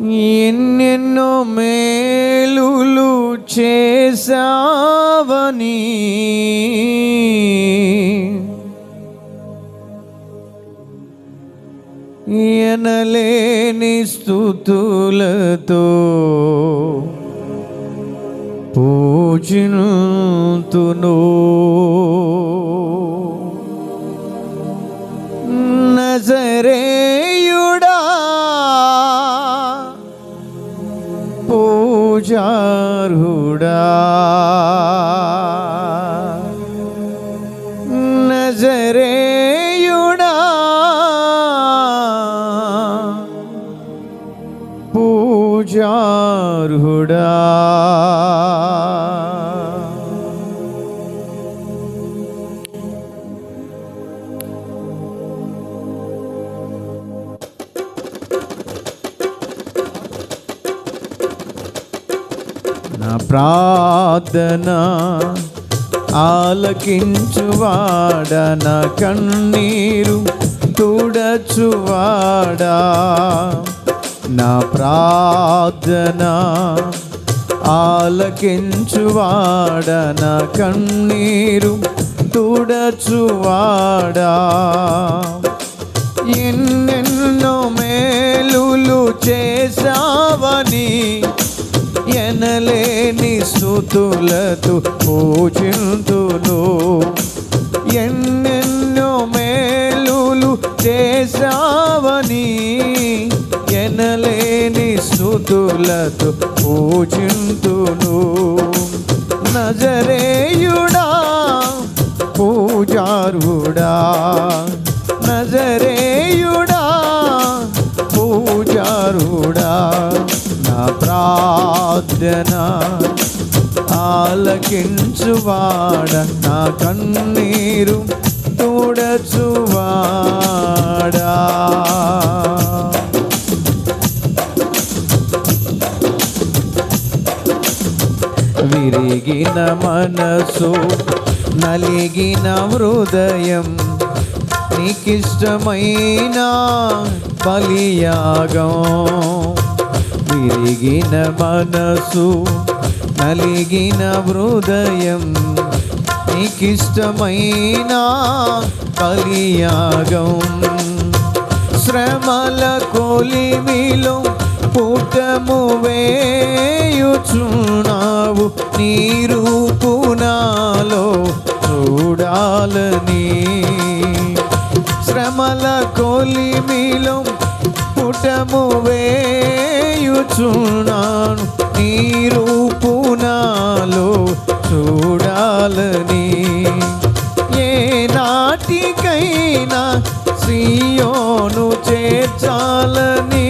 ఎన్నెన్నో మేలులు చేసావని ఎనలేని స్థుతులతో పూజినుతును నజరేయుడా పూజారుడా నజరేయుడా నా ప్రార్థన ఆలకించువాడ నా కన్నీరు తుడచువాడా? నా ప్రార్థన ఆలకించువాడ? నా కన్నీరు తుడచువాడా? ఎన్నెన్నో మేలులు చేసావని ఎనలేని స్థుతులతో పూజింతును. ఎన్నెన్నో మేలులు చేసావని ఎనలేని స్థుతులతో పూజింతును. నజరేయుడా పూజారుడా నజరే ఆలకించువాడ నా కన్నీరు తుడచువాడా విరిగిన మనసు నలిగిన హృదయం నీకిష్టమైన బలియాగం విరిగిన మనసు నలిగిన హృదయం నీకిష్టమైన కలియాగం. శ్రమల కొలిమిలో పుటము వేయుచున్నావు. నీరు పునాలో చూడాలని. శ్రమల కొలిమిలో పుటము వేయుచున్నాను నీ రూపునాలో చూడాలని. ఏ నాటికైనా సీయోను చేర్చాలని.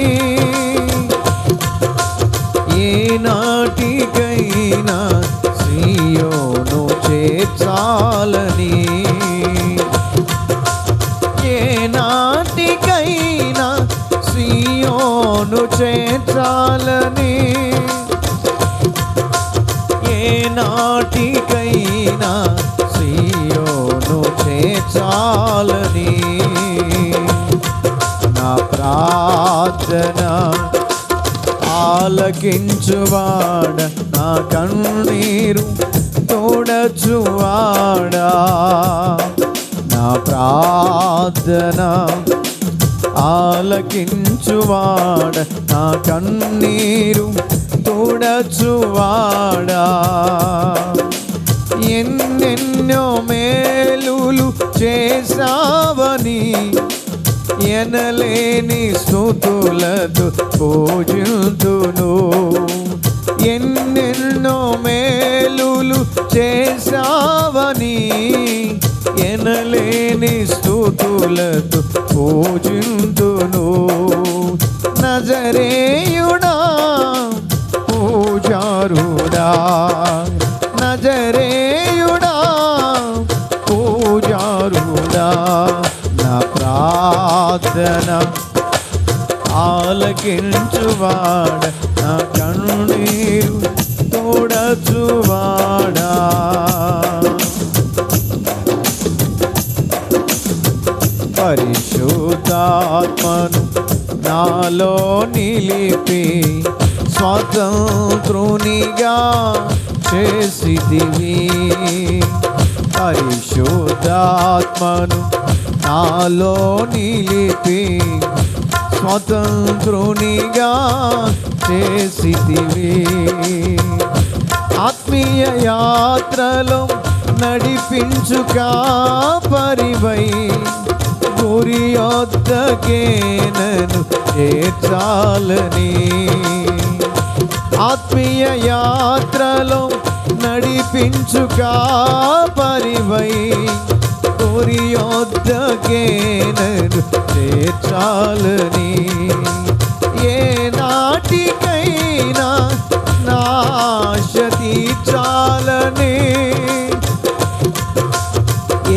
క్షేత్రాలని ఏ నాటికైనా సియోను చేర్చాలని నా ప్రార్థన ఆలకించువాడ నా కన్నీరు తోడచువాడా. నా ప్రార్థన ఆలకించువాడ నా కన్నీరు తుడచువాడా. ఎన్నెన్నో మేలులు చేసావని ఎనలేని స్థుతులతో పూజుతును. ఎన్నెన్నో మేలులు చేసావని ఎనలేని స్థు స్థుతులతో పూజింతును నజరేయుడా పూజారుడా. నజరేయుడా పూజారుడా. నా ప్రార్థన ఆలకించువాడ పరిశుద్ధాత్మను నాలో నిలిపి స్వతంత్రునిగా చేసిదివి పరిశుద్ధాత్మను నాలో నిలిపి స్వతంత్రునిగా చేసిదివి ఆత్మీయ యాత్రలో నడిపించుక పరివై గురి వద్దకే నన్ను చేర్చాలని ఆత్మీయ యాత్రలో నడిపించుక పరివై గురి వద్దకే నన్ను చేర్చాలని ఏ నాటికైనా నాశతి చాలని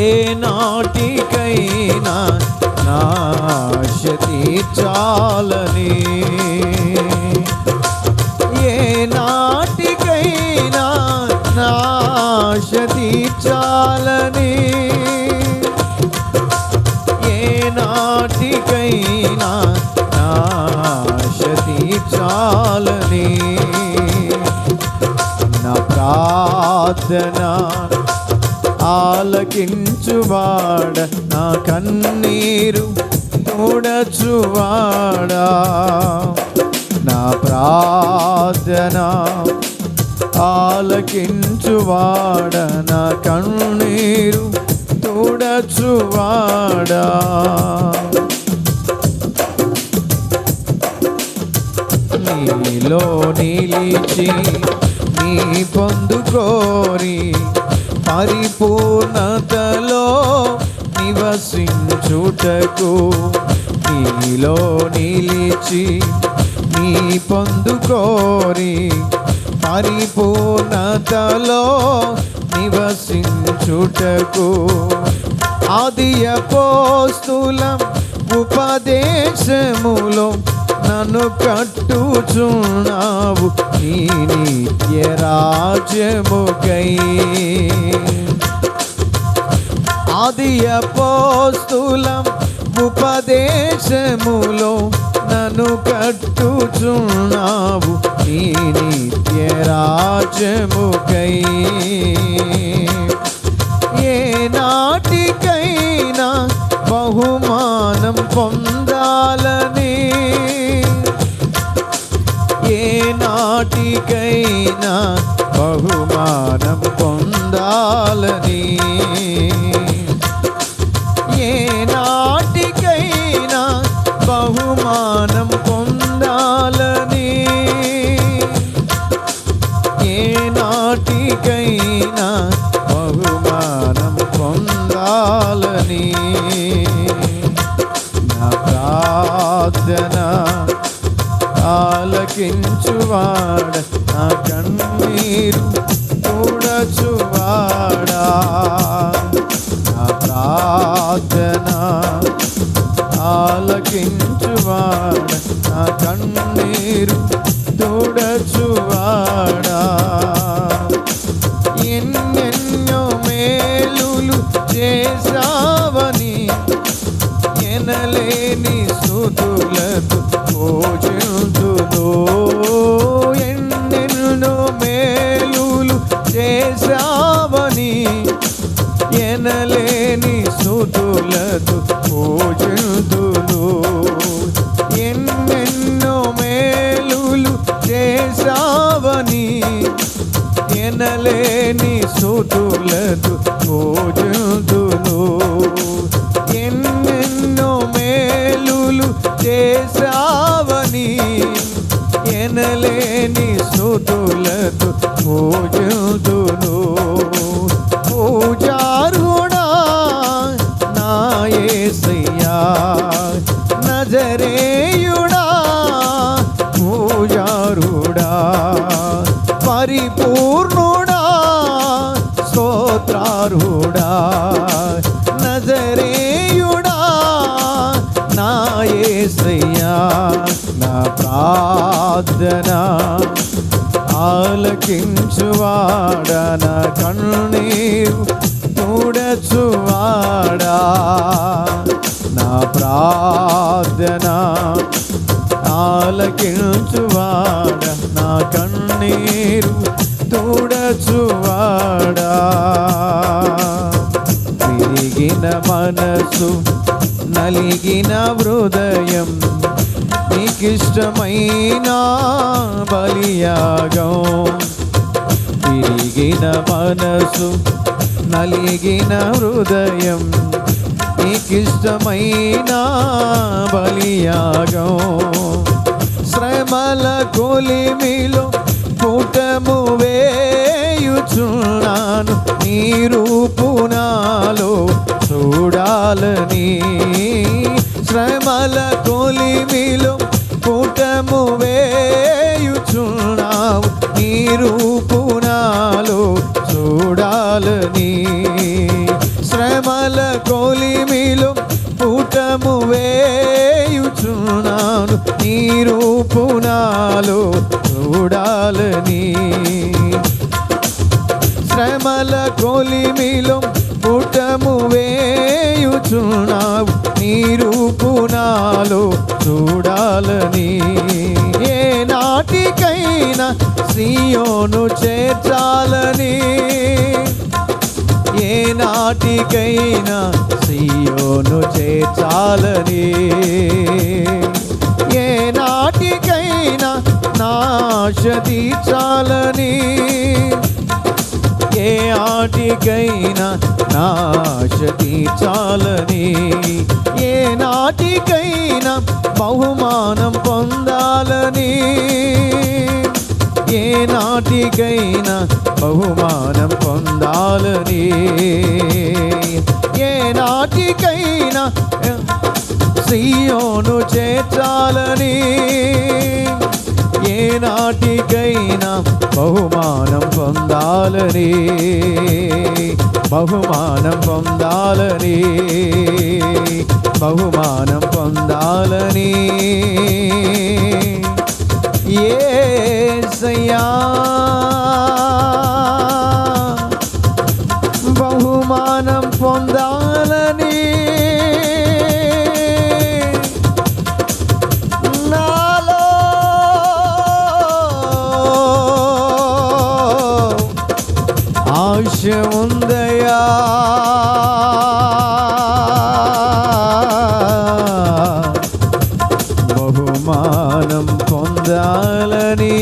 ఏ నాటి చాలని. ఏ నాటికైనా నాశతి చాలని. ఏ నాటికైనా నాశతి చాలని. నా ప్రార్థన ఆలకించువాడ నా కన్నీరు తోడచువాడా నా ప్రార్థన ఆలకించువాడ? నా కన్నీరు తుడచువాడా? నీలో నిలిచి నీ పొందుకోరి పరిపూర్ణతలో నివసించుటకు నీలో నిలిచి నీ పొందుకోరి. పరిపూర్ణతలో నివసించుటకు ఆదియ పోస్తులం ఉపదేశములో నన్ను కట్టుచున్నావు. నీ నిత్య రాజ్యముకై ఆదియ పోస్తులం ఉపదేశములో నన్ను కట్టుచున్నావు నీ నిత్య ఏ నాటికైనా బహుమానం పొందాలని. ఏ నాటికైనా బహుమానం పొందాలని. నీ స్థుతులతో భోజదును ప్రార్థన ఆలకించువాడన కన్నీరు చూడచువాడా నా ప్రార్థన ఆలకించువాడ నా కన్నీరు తుడచువాడా. తిరిగిన మనసు నలిగిన హృదయం నీకిష్టమైన బలియాగం. తిరిగిన మనసు నలిగిన హృదయం నీకిష్టమైన బలియాగం. శ్రమల కొలిమిలో కూటము వేయుచున్నాను నీ రూపునాలో చూడాలని. శ్రమల కొలిమిలో కూటము వేయుచున్నావు. నీ రూపునాలు చూడాలని శ్రమల కొలిమిలో పూటము వేయుచున్నాను. నీ రూపునాలు చూడాలని శ్రమల కొలిమిలో పుటము వేయుచున్నావు. నీ రూపునాలో చూడాలని నాటికైనా సియోను చేర్చాలని. ఏ నాటికైనా సియోను చేర్చాలని. ఏ నాటికైనా నాశ తీర్చాలని. ఏ ఆటికైనా నాశ తీర్చాలని. ఏ నాటికైనా బహుమానం పొందాలని. ఏ నాటికైనా బహుమానం పొందాలని. ఏ నాటికైనా సియోను చేర్చాలని. ఏ నాటికైనా బహుమానం పొందాలని. బహుమానం పొందాలని. బహుమానం పొందాలని. ఏ బహుమానం పొందాలని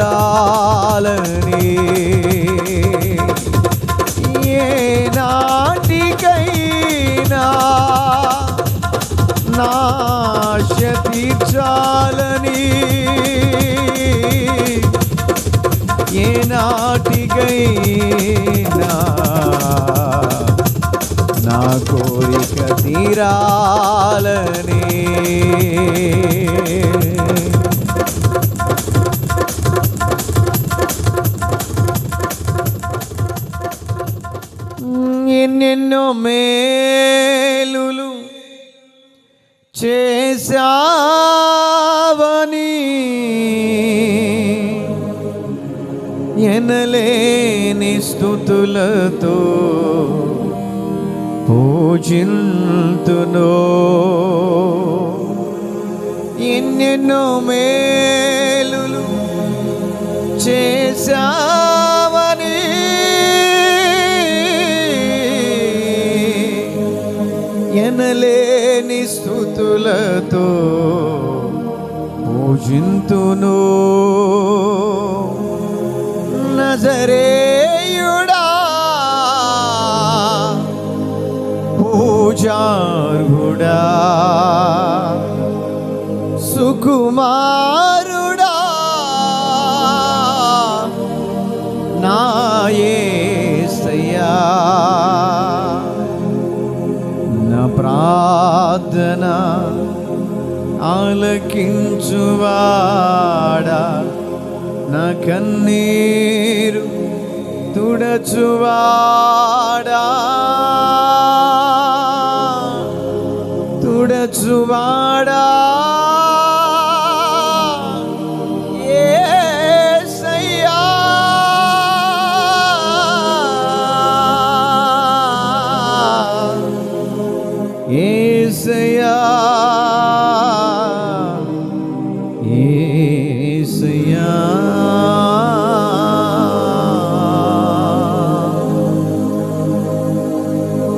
పొందాలని ఏ నాటికైనా నాశతి తీర్చాలని ఏ నాటికైనా నా కోరిక తీరాలని పూజింతును ఎన్నెన్నో మేలులు చేశావని. ఎనలేని స్థుతులతో పూజింతును పూజార్హుడా సుకుమారుడా. నాయసయ్యా నా ప్రార్థన ఆలకించువాడా. నా కన్నీరు తుడచువాడా. తుడచువాడా